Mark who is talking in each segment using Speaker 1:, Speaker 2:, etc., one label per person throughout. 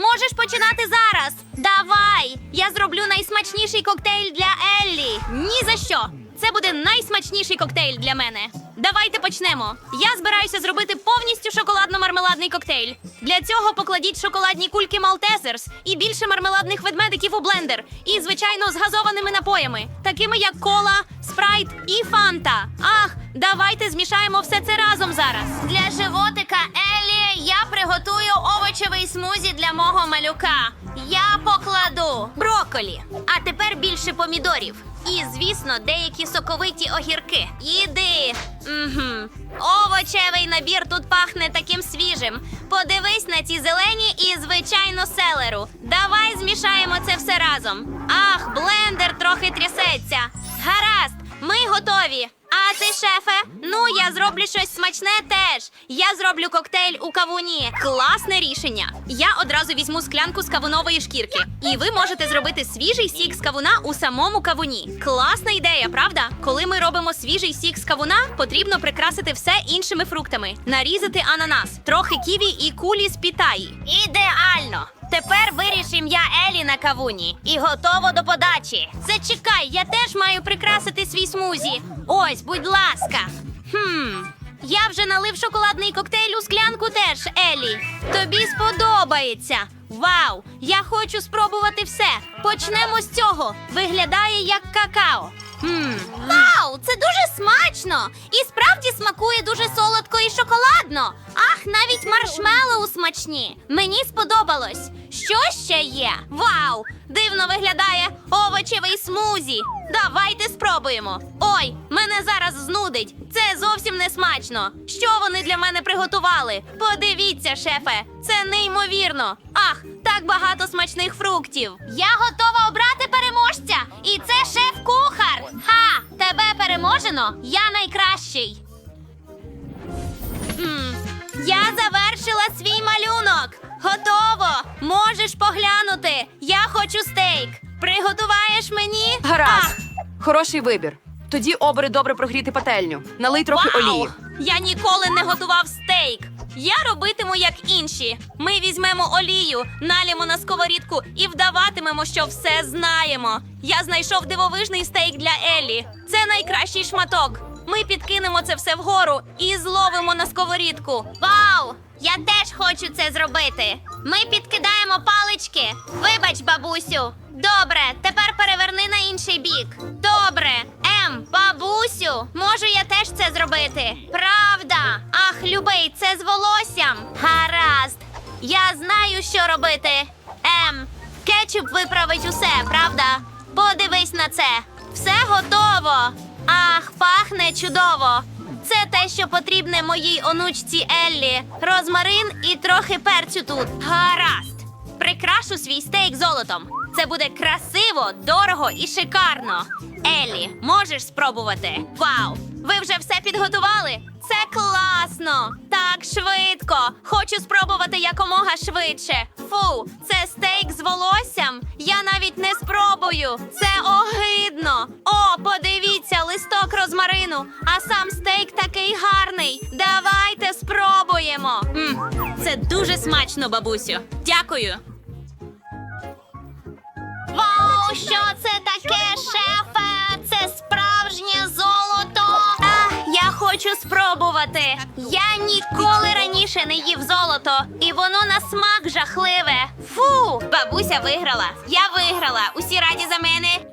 Speaker 1: Можеш починати зараз. Давай! Я зроблю найсмачніший коктейль для Еллі. Ні за що. Це буде найсмачніший коктейль для мене. Давайте почнемо. Я збираюся зробити повністю шоколадно-мармеладний коктейль. Для цього покладіть шоколадні кульки Малтезерс і більше мармеладних ведмедиків у блендер. І, звичайно, з газованими напоями, такими як кола, спрайт і фанта. Ах, давайте змішаємо все це разом зараз. Для животика Елі я приготую овочевий смузі для мого малюка. Я покладу броколі, а тепер більше помідорів. І, звісно, деякі соковиті огірки. Їди. Угу. Овочевий набір тут пахне таким свіжим. Подивись на ці зелені і, звичайно, селеру. Давай змішаємо це все разом. Ах, блендер трохи трясеться. Гаразд, ми готові. А ти, шефе? Ну, я зроблю щось смачне теж. Я зроблю коктейль у кавуні. Класне рішення. Я одразу візьму склянку з кавунової шкірки. І ви можете зробити свіжий сік з кавуна у самому кавуні. Класна ідея, правда? Коли ми робимо свіжий сік з кавуна, потрібно прикрасити все іншими фруктами, нарізати ананас, трохи ківі і кулі з пітаї. Ідеально! Тепер виріш ім'я Елі на кавуні і готово до подачі. Зачекай, я теж маю прикрасити свій смузі. Ось, будь ласка. Хм. Я вже налив шоколадний коктейль у склянку теж, Елі. Тобі сподобається. Вау! Я хочу спробувати все. Почнемо з цього. Виглядає як какао. Хм. Вау, це дуже смачно! І справді смакує дуже солодко і шоколадно. Ах, навіть маршмеллоу смачні. Мені сподобалось. Що ще є? Вау! Дивно виглядає овочевий смузі. Давайте спробуємо. Ой, мене зараз знудить. Це зовсім не смачно. Що вони для мене приготували? Подивіться, шефе, це неймовірно. Ах, так багато смачних фруктів. Я готова обрати переможця. І це шеф-кухар. Ха! Тебе переможено. Я найкращий. Я завершила свій малюнок. Готово. Можеш поглянути. Я хочу стейк. Приготуваєш мені?
Speaker 2: Гаразд. Хороший вибір. Тоді обери добре прогріти пательню. Налий трохи
Speaker 1: Вау!
Speaker 2: олії.
Speaker 1: Я ніколи не готував стейк. Я робитиму як інші. Ми візьмемо олію, налємо на сковорідку і вдаватимемо, що все знаємо. Я знайшов дивовижний стейк для Еллі. Це найкращий шматок. Ми підкинемо це все вгору і зловимо на сковорідку. Вау! Я теж хочу це зробити. Ми підкидаємо палички. Вибач, бабусю. Добре, тепер переверни на інший бік. Добре. Ем, бабусю, можу я теж це зробити? Правда? Ах, любий, це з волоссям. Гаразд. Я знаю, що робити. Ем, кетчуп виправить усе, правда? Подивись на це. Все готово. Ах, пахне чудово. Це те, що потрібне моїй онучці Еллі. Розмарин і трохи перцю тут. Гаразд. Прикрашу свій стейк золотом. Це буде красиво, дорого і шикарно. Еллі, можеш спробувати? Вау! Ви вже все підготували? Це класно! Так швидко! Хочу спробувати якомога швидше. Фу, це стейк з волоссям. Я навіть не спробую. Це огидно. Подивіться, листок розмарину. А сам стейк такий гарний. Давайте спробуємо. м це дуже смачно, бабусю. Дякую. Вау, що це таке, шефе? Це справжнє золото. А, я хочу спробувати. Я ніколи раніше не їв золото, і воно на смак жахливе. Фу, бабуся виграла. Я виграла. Усі раді за мене.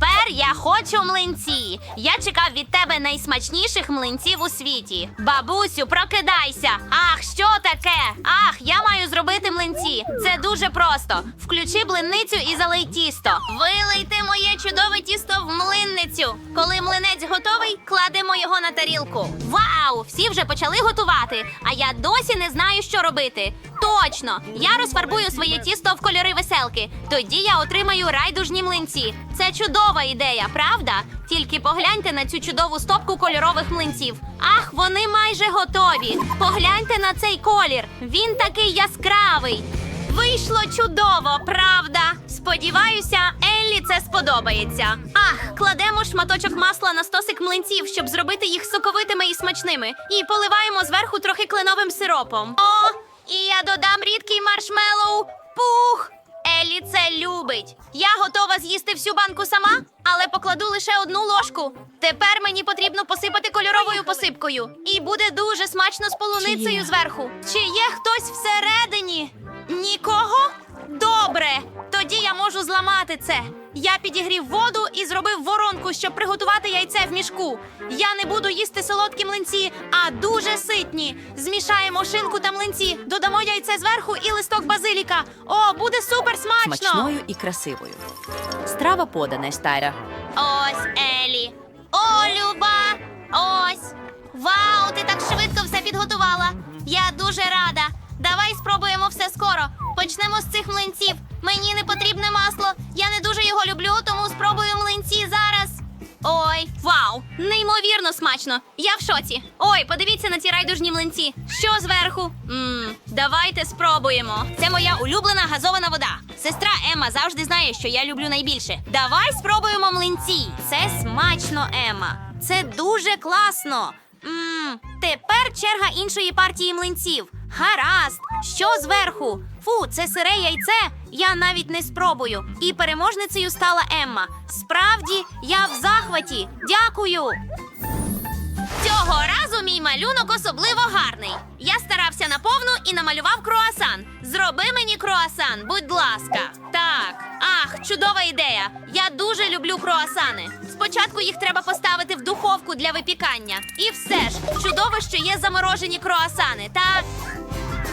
Speaker 1: Тепер я хочу млинці. Я чекав від тебе найсмачніших млинців у світі. Бабусю, прокидайся. Ах, що таке? Ах, я маю зробити млинці. Це дуже просто. Включи блинницю і залий тісто. Вилийте моє чудове тісто в млинницю. Коли млинець готовий, кладемо його на тарілку. Вау! Всі вже почали готувати, а я досі не знаю, що робити. Точно! Я розфарбую своє тісто в кольори веселки. Тоді я отримаю райдужні млинці. Це чудова ідея, правда? Тільки погляньте на цю чудову стопку кольорових млинців. Ах, вони майже готові. Погляньте на цей колір. Він такий яскравий. Вийшло чудово, правда? Сподіваюся, Еллі це сподобається. Ах, кладемо шматочок масла на стосик млинців, щоб зробити їх соковитими і смачними. І поливаємо зверху трохи кленовим сиропом. О, і я додам рідкий маршмеллоу. Пух! Еллі це любить. Я готова з'їсти всю банку сама, але покладу лише одну ложку. Тепер мені потрібно посипати кольоровою посипкою. І буде дуже смачно з полуницею зверху. Чи є хтось всередині? Нікого? Добре. Тоді я можу зламати це. Я підігрів воду і зробив воронку, щоб приготувати яйце в мішку. Я не буду їсти солодкі млинці, а дуже ситні. Змішаємо шинку та млинці, додамо яйце зверху і листок базиліка. О, буде супер смачно!
Speaker 3: смачною і красивою. Страва подана, Стайра.
Speaker 1: Ось Елі. О, Люба! Ось. Вау, ти так швидко все підготувала. Я дуже рада. Давай спробуємо все скоро. Почнемо з цих млинців. Неймовірно смачно. Я в шоці. Ой, подивіться на ці райдужні млинці. Що зверху? Мм, давайте спробуємо. Це моя улюблена газована вода. Сестра Ема завжди знає, що я люблю найбільше. Давай спробуємо млинці. Це смачно, Ема. Це дуже класно. Мм, тепер черга іншої партії млинців. Гаразд, що зверху? Фу, це сире яйце. Я навіть не спробую. І переможницею стала Емма. Справді, я в захваті. Дякую. Цього разу мій малюнок особливо гарний. Я старався наповну і намалював круасан. Зроби мені круасан, будь ласка. Так, ах, чудова ідея. Я дуже люблю круасани. Спочатку їх треба поставити в духовку для випікання. І все ж, чудово, що є заморожені круасани. Та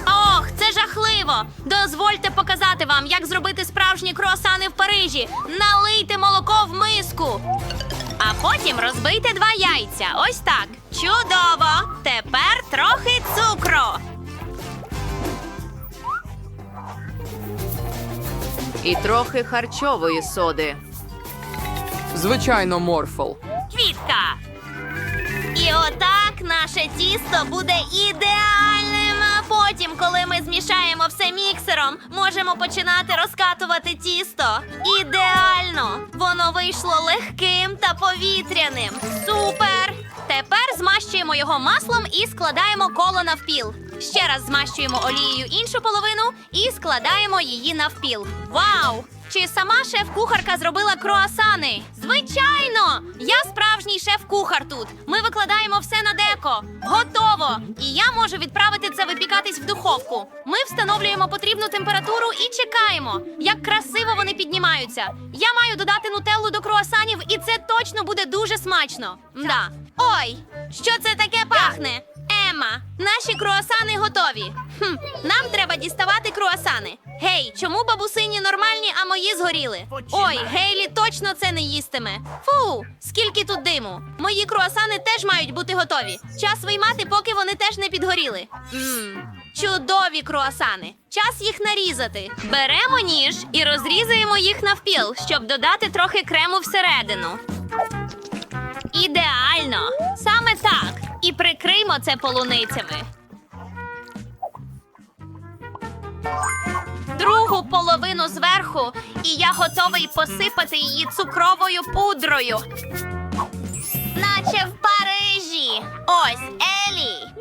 Speaker 1: Ох, це жахливо! Дозвольте показати вам, як зробити справжні круасани в Парижі. Налийте молоко в миску. А потім розбийте два яйця. Ось так. Чудово! Тепер трохи цукру.
Speaker 2: І трохи харчової соди.
Speaker 4: Звичайно, Морфл.
Speaker 1: Квітка. І отак наше тісто буде ідеальним. Потім, коли ми змішаємо все міксером, можемо починати розкатувати тісто. Ідеально! Воно вийшло легким та повітряним. Супер! Тепер змащуємо його маслом і складаємо коло навпіл. Ще раз змащуємо олією іншу половину і складаємо її навпіл. Вау! Чи сама шеф-кухарка зробила круасани? Звичайно! Я справжній шеф-кухар тут. Ми викладаємо все на деко. Готово! І я можу відправити це випікатись в духовку. Ми встановлюємо потрібну температуру і чекаємо, як красиво вони піднімаються. Я маю додати нутеллу до круасанів, і це точно буде дуже смачно. Мда. Ой, що це таке пахне? Ема, наші круасани готові. Хм, нам треба діставати круасани. Гей, чому бабусині нормальні, а мої згоріли? Ой, Гейлі точно це не їстиме. Фу, скільки тут диму. Мої круасани теж мають бути готові. Час виймати, поки вони теж не підгоріли. Мм, чудові круасани. Час їх нарізати. Беремо ніж і розрізаємо їх навпіл, щоб додати трохи крему всередину. Ідеально! Саме так. І прикриймо це полуницями. Другу половину зверху, і я готовий посипати її цукровою пудрою. Наче в Парижі. Ось Елі.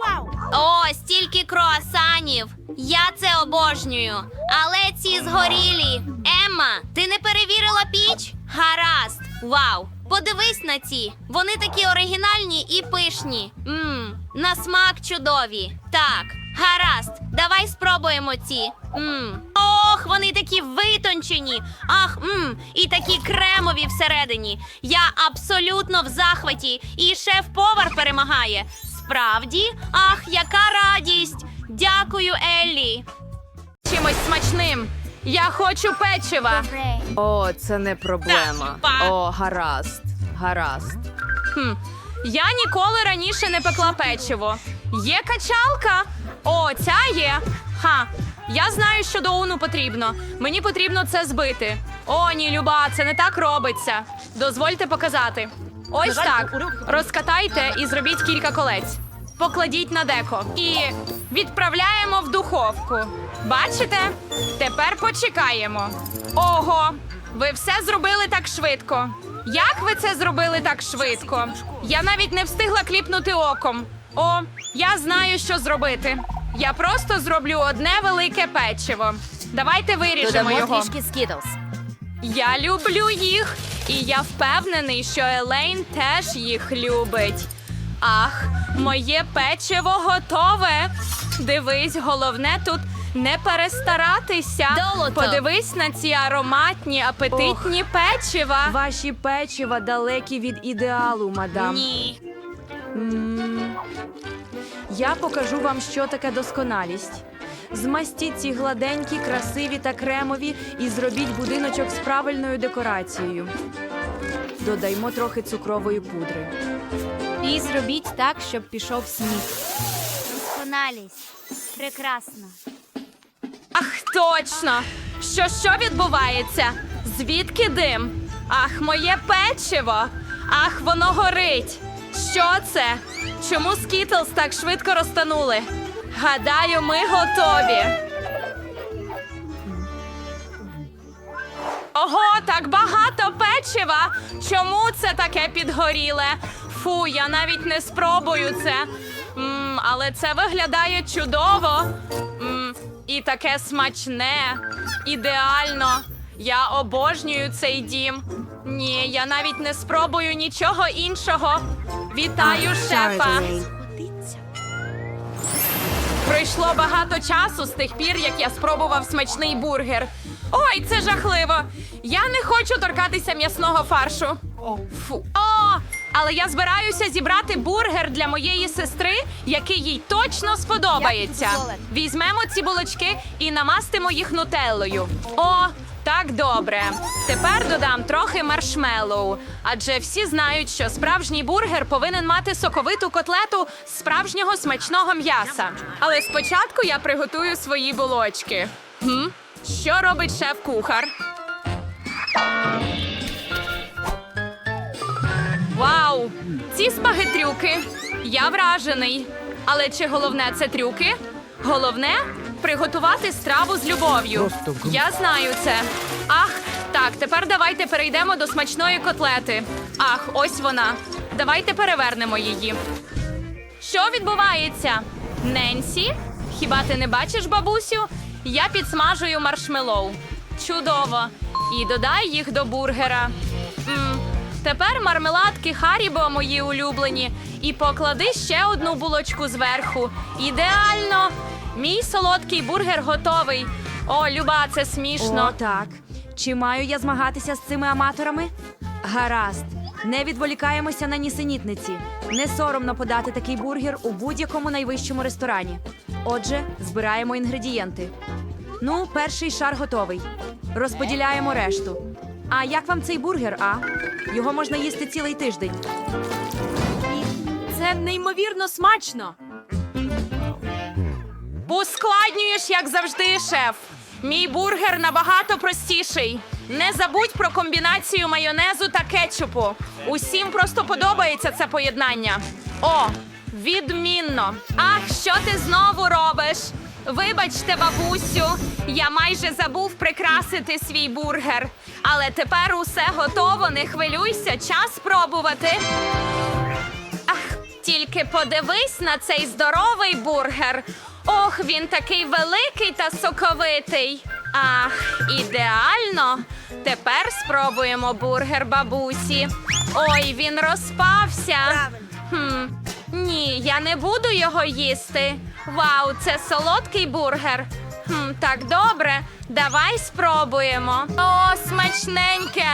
Speaker 1: О, стільки круасанів. Я це обожнюю. Але ці згорілі. Емма, ти не перевірила піч? Гаразд. Вау. Подивись на ці. Вони такі оригінальні і пишні. Мм, на смак чудові. Так, гаразд. Давай спробуємо ці. Мм. Ох, вони такі витончені. Ах, мм, і такі кремові всередині. Я абсолютно в захваті, і шеф-повар перемагає. Справді, ах, яка радість! Дякую, Еллі.
Speaker 2: Чимось смачним. Я хочу печива. О, це не проблема. О, гаразд. Гаразд.
Speaker 5: Хм. Я ніколи раніше не пекла печиво. Є качалка? О, ця є. Ха. Я знаю, що до уну потрібно. Мені потрібно це збити. О, ні, Люба, це не так робиться. Дозвольте показати. Ось так. Розкатайте і зробіть кілька колець. Покладіть на деко і відправляємо в духовку. Бачите? Тепер почекаємо. Ого, ви все зробили так швидко. Як ви це зробили так швидко? Я навіть не встигла кліпнути оком. О, я знаю, що зробити. Я просто зроблю одне велике печиво. Давайте виріжемо
Speaker 3: Додамо
Speaker 5: його.
Speaker 3: трішки скітлс.
Speaker 5: Я люблю їх, і я впевнений, що Елейн теж їх любить. Ах, моє печиво готове. Дивись, головне тут не перестаратися.
Speaker 1: Долото.
Speaker 5: Подивись на ці ароматні, апетитні печива.
Speaker 2: Ваші печива далекі від ідеалу, мадам.
Speaker 1: Ні.
Speaker 2: М, Я покажу вам, що таке досконалість. Змастіть ці гладенькі, красиві та кремові і зробіть будиночок з правильною декорацією. Додаймо трохи цукрової пудри.
Speaker 6: І зробіть так, щоб пішов сніг.
Speaker 1: Досконалість. Прекрасно.
Speaker 5: Ах, точно! Що що відбувається? Звідки дим? Ах, моє печиво! Ах, воно горить! Що це? Чому Скітлз так швидко розтанули? Гадаю, ми готові. Ого, так багато печива! Чому це таке підгоріле? Фу, я навіть не спробую це. м але це виглядає чудово. м і таке смачне, ідеально. Я обожнюю цей дім. Ні, я навіть не спробую нічого іншого. Вітаю, шефа! Пройшло багато часу з тих пір, як я спробував смачний бургер. Ой, це жахливо! Я не хочу торкатися м'ясного фаршу. Фу. О, але я збираюся зібрати бургер для моєї сестри, який їй точно сподобається. Візьмемо ці булочки і намастимо їх нутеллою. О, так добре. Тепер додам трохи маршмеллоу, адже всі знають, що справжній бургер повинен мати соковиту котлету з справжнього смачного м'яса. Але спочатку я приготую свої булочки. Хм? Що робить шеф-кухар? Вау! Ці спагетрюки! Я вражений. Але чи головне це трюки? Головне приготувати страву з любов'ю. Я знаю це. Ах, так, тепер давайте перейдемо до смачної котлети. Ах, ось вона. Давайте перевернемо її. Що відбувається? Ненсі? Хіба ти не бачиш, бабусю? Я підсмажую маршмелоу. Чудово. І додай їх до бургера. Тепер мармеладки Харібо мої улюблені. І поклади ще одну булочку зверху. Ідеально! Мій солодкий бургер готовий. О, Люба, це смішно.
Speaker 2: О, так. Чи маю я змагатися з цими аматорами? Гаразд. Не відволікаємося на нісенітниці. Не соромно подати такий бургер у будь-якому найвищому ресторані. Отже, збираємо інгредієнти. Ну, перший шар готовий. Розподіляємо решту. А як вам цей бургер, а? Його можна їсти цілий тиждень.
Speaker 3: Це неймовірно смачно.
Speaker 5: Ускладнюєш, як завжди, шеф. Мій бургер набагато простіший. Не забудь про комбінацію майонезу та кетчупу. Усім просто подобається це поєднання. О, відмінно. Ах, що ти знову робиш? Вибачте, бабусю, я майже забув прикрасити свій бургер. Але тепер усе готово, не хвилюйся, час спробувати. Ах, тільки подивись на цей здоровий бургер. Ох, він такий великий та соковитий. Ах, ідеально. Тепер спробуємо бургер бабусі. Ой, він розпався. Хм, ні, я не буду його їсти. Вау, це солодкий бургер. Хм, так добре, давай спробуємо. О, смачненьке!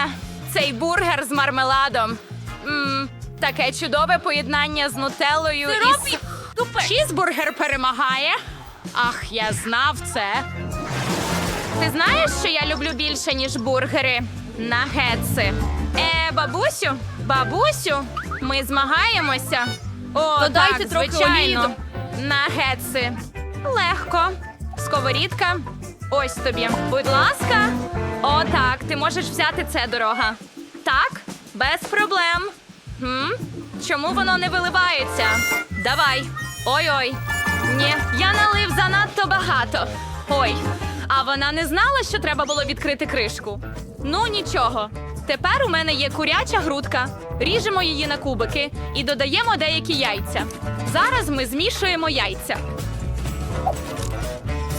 Speaker 5: Цей бургер з мармеладом. М, таке чудове поєднання з нутеллою і з... Чізбургер перемагає. Ах, я знав це. Ти знаєш, що я люблю більше, ніж бургери? Нагетси. Е, бабусю, бабусю, ми змагаємося. О,
Speaker 3: Додайте
Speaker 5: так,
Speaker 3: трохи
Speaker 5: звичайно.
Speaker 3: олії
Speaker 5: Нагетси. Легко. Сковорідка. Ось тобі. Будь ласка. О, так, ти можеш взяти це дорога. Так, без проблем. Хм? Чому воно не виливається? Давай. Ой-ой. Ні, я налив занадто багато. Ой, а вона не знала, що треба було відкрити кришку. Ну нічого. Тепер у мене є куряча грудка. Ріжемо її на кубики і додаємо деякі яйця. Зараз ми змішуємо яйця.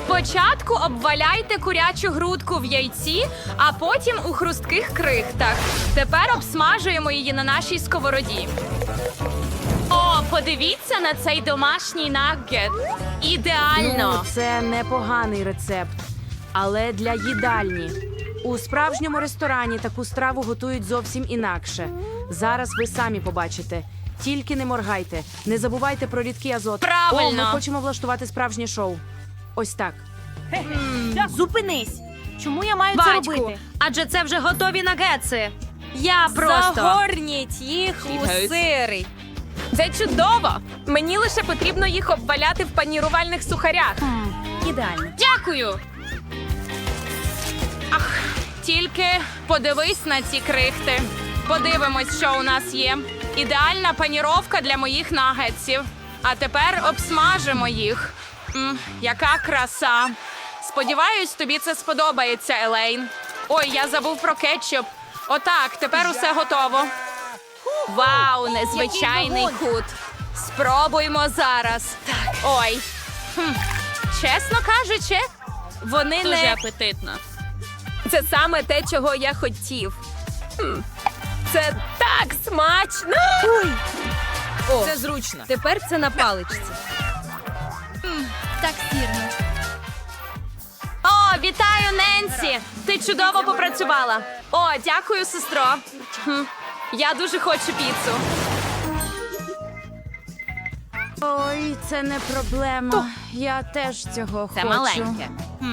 Speaker 5: Спочатку обваляйте курячу грудку в яйці, а потім у хрустких крихтах. Тепер обсмажуємо її на нашій сковороді. О, подивіться на цей домашній наггет. Ідеально.
Speaker 2: Ну, це непоганий рецепт, але для їдальні. У справжньому ресторані таку страву готують зовсім інакше. Зараз ви самі побачите. Тільки не моргайте, не забувайте про рідкий азот.
Speaker 5: Правильно.
Speaker 2: О, ми хочемо влаштувати справжнє шоу. Ось так.
Speaker 6: Зупинись! Чому я маю це
Speaker 1: Батьку,
Speaker 6: робити?
Speaker 1: адже це вже готові нагетси. Я просто.
Speaker 6: Загорніть їх у сири.
Speaker 5: Це чудово. Мені лише потрібно їх обваляти в панірувальних сухарях.
Speaker 6: Ідеально.
Speaker 1: Дякую.
Speaker 5: Ах, тільки подивись на ці крихти. Подивимось, що у нас є. Ідеальна паніровка для моїх нагетсів. А тепер обсмажимо їх. М, яка краса. Сподіваюсь, тобі це сподобається, Елейн. Ой, я забув про кетчуп. Отак, тепер усе готово. Вау, незвичайний кут. Спробуймо зараз. Так. Ой. Хм. Чесно кажучи, вони
Speaker 1: Дуже
Speaker 5: не
Speaker 1: апетитно.
Speaker 5: це саме те, чого я хотів. Хм, Це так смачно. О, це зручно. Тепер це на паличці.
Speaker 6: Так сірно.
Speaker 5: О, вітаю, Ненсі! Ти чудово попрацювала. О, дякую, сестро. Хм, Я дуже хочу піцу.
Speaker 2: Ой, це не проблема. Я теж цього
Speaker 1: Це
Speaker 2: хочу.
Speaker 1: маленьке.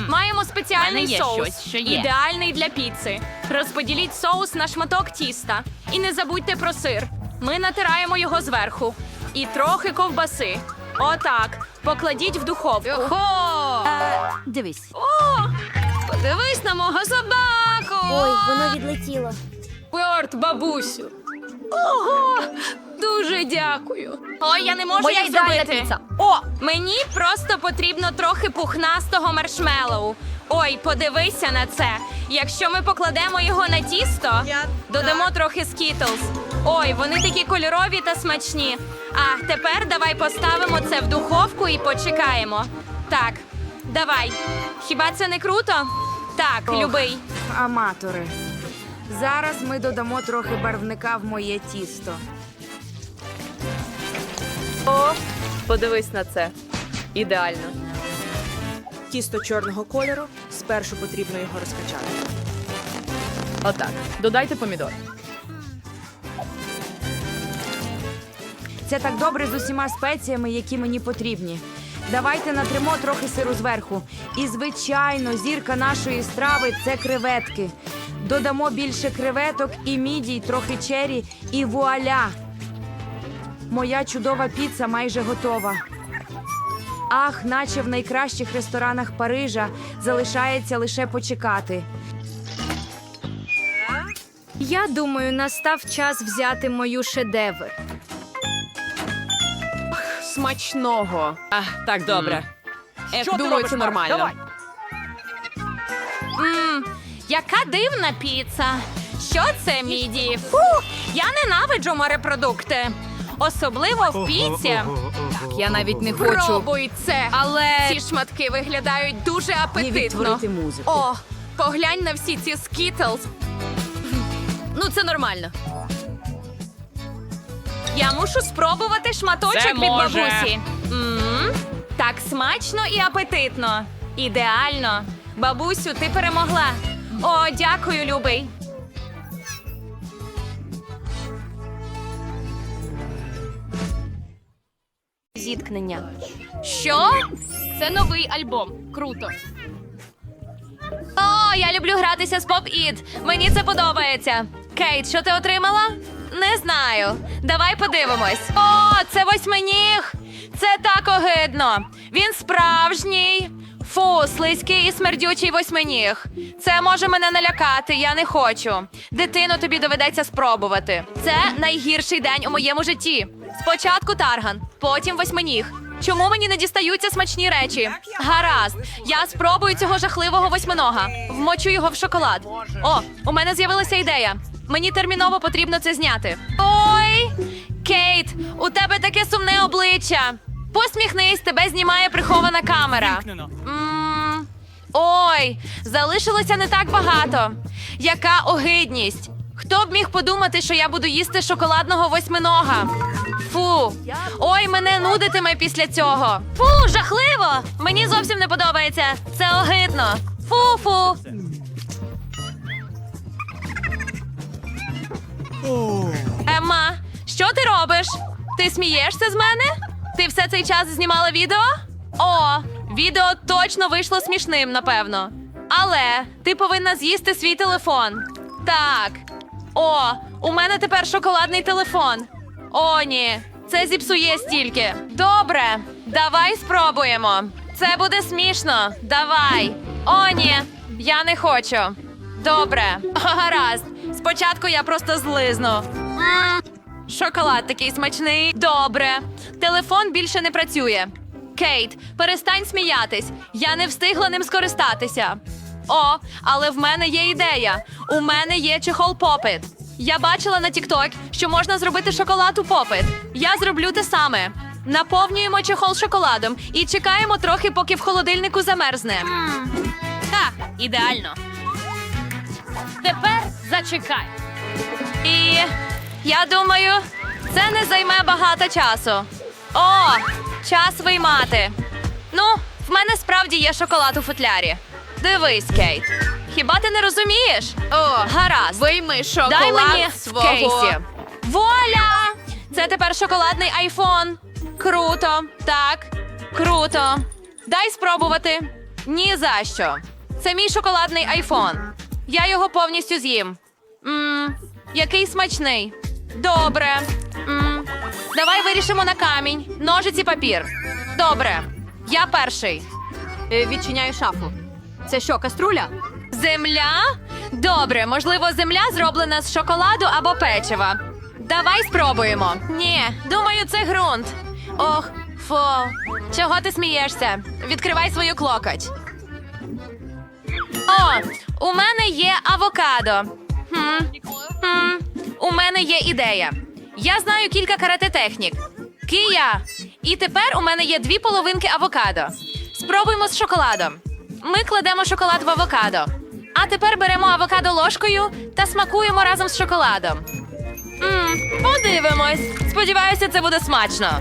Speaker 5: Маємо спеціальний
Speaker 1: мене є
Speaker 5: соус,
Speaker 1: щось, що є.
Speaker 5: ідеальний для піци. Розподіліть соус на шматок тіста. І не забудьте про сир. Ми натираємо його зверху. І трохи ковбаси. Отак. Покладіть в духовку.
Speaker 1: Хо!
Speaker 2: Дивись.
Speaker 5: О, подивись на мого собаку.
Speaker 7: Ой, воно відлетіло.
Speaker 5: Порт, бабусю. Ого! Дуже дякую. Ой, я не можу
Speaker 6: Моя
Speaker 5: їх
Speaker 6: ідеальна
Speaker 5: зробити.
Speaker 6: піца.
Speaker 5: О, мені просто потрібно трохи пухнастого маршмеллоу. Ой, подивися на це. Якщо ми покладемо його на тісто, додамо трохи скітлз. Ой, вони такі кольорові та смачні. А тепер давай поставимо це в духовку і почекаємо. Так, давай. Хіба це не круто? Так,
Speaker 2: Ох.
Speaker 5: любий.
Speaker 2: Аматори. Зараз ми додамо трохи барвника в моє тісто.
Speaker 3: О, подивись на це. Ідеально.
Speaker 8: Тісто чорного кольору. Спершу потрібно його розкачати.
Speaker 3: Отак. Додайте помідор.
Speaker 2: Це так добре з усіма спеціями, які мені потрібні. Давайте натримо трохи сиру зверху. І, звичайно, зірка нашої страви це креветки. Додамо більше креветок і мідій, трохи чері, і вуаля! Моя чудова піца майже готова. Ах, наче в найкращих ресторанах Парижа залишається лише почекати.
Speaker 6: Я думаю, настав час взяти мою шедевр.
Speaker 3: Смачного. А, так, добре. Е, думаю, це нормально.
Speaker 5: Мм, яка дивна піца. Що це, міді? Фу, я ненавиджу морепродукти. Особливо в піці.
Speaker 3: Я навіть не хочу.
Speaker 5: Пробуй це.
Speaker 3: Але
Speaker 5: Ці шматки виглядають дуже апетитно.
Speaker 3: відтворити музику.
Speaker 5: О, поглянь на всі ці скітлз.
Speaker 3: ну це нормально.
Speaker 5: Я мушу спробувати шматочок
Speaker 4: Це
Speaker 5: від
Speaker 4: може.
Speaker 5: бабусі. м так смачно і апетитно. Ідеально. Бабусю, ти перемогла. О, дякую, любий.
Speaker 6: Зіткнення.
Speaker 5: Що?
Speaker 6: Це новий альбом. Круто.
Speaker 5: О, я люблю гратися з поп-іт. Мені це подобається. Кейт, що ти отримала? Не знаю. Давай подивимось. О, це восьминіг. Це так огидно. Він справжній. Фу, слизький і смердючий восьминіг. Це може мене налякати, я не хочу. Дитино, тобі доведеться спробувати. Це найгірший день у моєму житті. Спочатку тарган, потім восьминіг.
Speaker 6: Чому мені не дістаються смачні речі? Гаразд, я спробую цього жахливого восьминога. Вмочу його в шоколад. О, у мене з'явилася ідея. Мені терміново потрібно це зняти. Ой, Кейт, у тебе таке сумне обличчя. Посміхнись, тебе знімає прихована камера. Ой, залишилося не так багато. Яка огидність. Хто б міг подумати, що я буду їсти шоколадного восьминога? Фу. Ой, мене нудитиме після цього. Фу, жахливо! Мені зовсім не подобається. Це огидно. Фу-фу. Емма, що ти робиш? Ти смієшся з мене? Ти все цей час знімала відео? О, відео точно вийшло смішним, напевно. Але ти повинна з'їсти свій телефон. Так. О, у мене тепер шоколадний телефон. О, ні, це зіпсує стільки. Добре, давай спробуємо. Це буде смішно. Давай. О, ні, я не хочу. Добре, гаразд. Спочатку я просто злизну. Шоколад такий смачний. Добре. Телефон більше не працює. Кейт, перестань сміятись. Я не встигла ним скористатися. О, але в мене є ідея. У мене є чехол попит. Я бачила на TikTok, що можна зробити шоколад у попит. Я зроблю те саме. Наповнюємо чехол шоколадом і чекаємо трохи, поки в холодильнику замерзне.
Speaker 1: Так, ідеально. Тепер зачекай.
Speaker 6: І я думаю, це не займе багато часу. О, час виймати. Ну, в мене справді є шоколад у футлярі. Дивись, Кейт. Хіба ти не розумієш? О, гаразд.
Speaker 9: Вийми шоколад
Speaker 6: Дай мені
Speaker 9: свого.
Speaker 6: в кейсі. Вуаля! Це тепер шоколадний айфон. Круто. Так, круто. Дай спробувати. Ні за що. Це мій шоколадний айфон. Я його повністю з'їм. Мм, який смачний. Добре. Мм, давай вирішимо на камінь. Ножиці папір. Добре. Я перший.
Speaker 3: Е, Відчиняю шафу. Це що, каструля?
Speaker 6: Земля? Добре, можливо, земля зроблена з шоколаду або печива. Давай спробуємо. Ні, думаю, це ґрунт. Ох, фу. Чого ти смієшся? Відкривай свою клокоть. О, у мене є авокадо. Хм. Хм. У мене є ідея. Я знаю кілька карате технік. Кия. І тепер у мене є дві половинки авокадо. Спробуємо з шоколадом. Ми кладемо шоколад в авокадо. А тепер беремо авокадо ложкою та смакуємо разом з шоколадом. Подивимось. Сподіваюся, це буде смачно.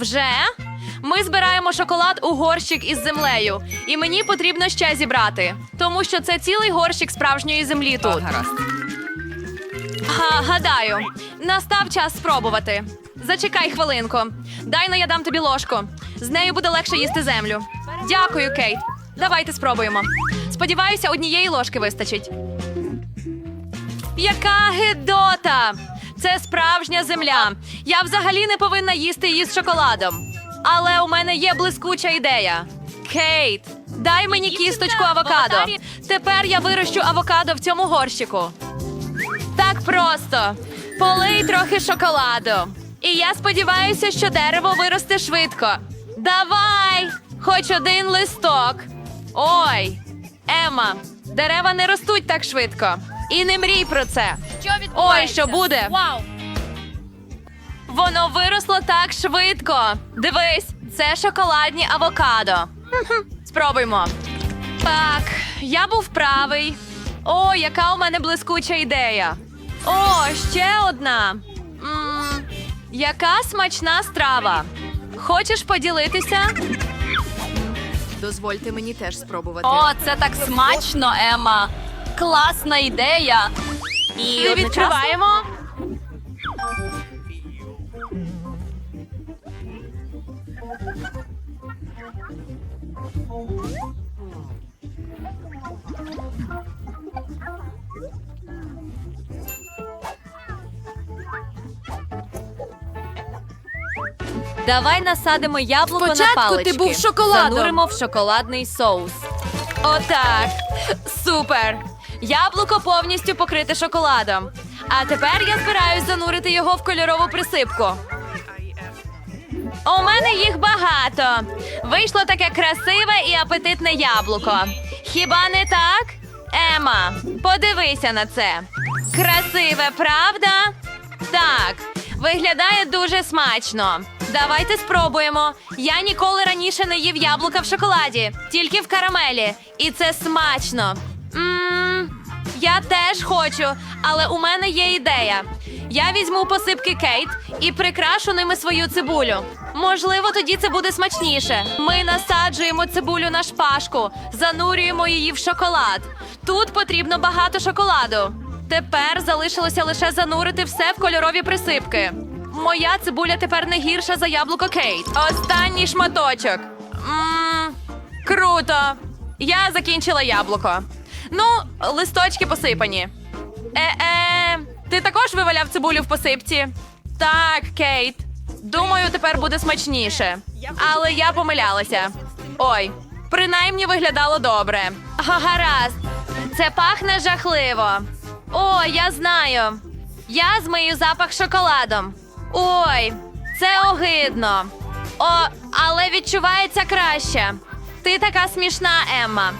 Speaker 6: Вже? Ми збираємо шоколад у горщик із землею, і мені потрібно ще зібрати, тому що це цілий горщик справжньої землі тут. Га, гадаю, настав час спробувати. Зачекай хвилинку. Дай но я дам тобі ложку. З нею буде легше їсти землю. Дякую, Кейт. Давайте спробуємо. Сподіваюся, однієї ложки вистачить. Яка гидота! Це справжня земля. Я взагалі не повинна їсти її з шоколадом. Але у мене є блискуча ідея. Кейт, дай мені кісточку авокадо. Тепер я вирощу авокадо в цьому горщику. Так просто. Полий трохи шоколаду. І я сподіваюся, що дерево виросте швидко. Давай! Хоч один листок. Ой, Ема, дерева не ростуть так швидко. І не мрій про це.
Speaker 1: Що
Speaker 6: Ой, що буде?
Speaker 1: Вау!
Speaker 6: Воно виросло так швидко. Дивись, це шоколадні авокадо. Спробуймо. Так, я був правий. О, яка у мене блискуча ідея. О, ще одна. М, Яка смачна страва? Хочеш поділитися?
Speaker 10: Дозвольте мені теж спробувати.
Speaker 1: О, це так смачно, Ема. Класна ідея. І одночасно-
Speaker 6: відкриваємо.
Speaker 11: Давай насадимо яблуко
Speaker 10: Спочатку
Speaker 11: на палички.
Speaker 10: ти був шоколадом.
Speaker 11: Зануримо в шоколадний соус.
Speaker 6: Отак. Супер. Яблуко повністю покрите шоколадом. А тепер я збираюсь занурити його в кольорову присипку. У мене їх багато. Вийшло таке красиве і апетитне яблуко. Хіба не так? Ема, подивися на це. Красиве, правда? Так, виглядає дуже смачно. Давайте спробуємо. Я ніколи раніше не їв яблука в шоколаді, тільки в карамелі. І це смачно. Я теж хочу, але у мене є ідея. Я візьму посипки Кейт і прикрашу ними свою цибулю. Можливо, тоді це буде смачніше. Ми насаджуємо цибулю на шпажку, занурюємо її в шоколад. Тут потрібно багато шоколаду. Тепер залишилося лише занурити все в кольорові присипки. Моя цибуля тепер не гірша за яблуко Кейт. Останній шматочок. Мм, круто. Я закінчила яблуко. Ну, листочки посипані. Е-е, ти також виваляв цибулю в посипці? Так, Кейт. Думаю, тепер буде смачніше. Але я помилялася. Ой, принаймні виглядало добре. Гаразд. Це пахне жахливо. О, я знаю. Я змию запах шоколадом. Ой, це огидно. О, але відчувається краще. Ти така смішна, Емма.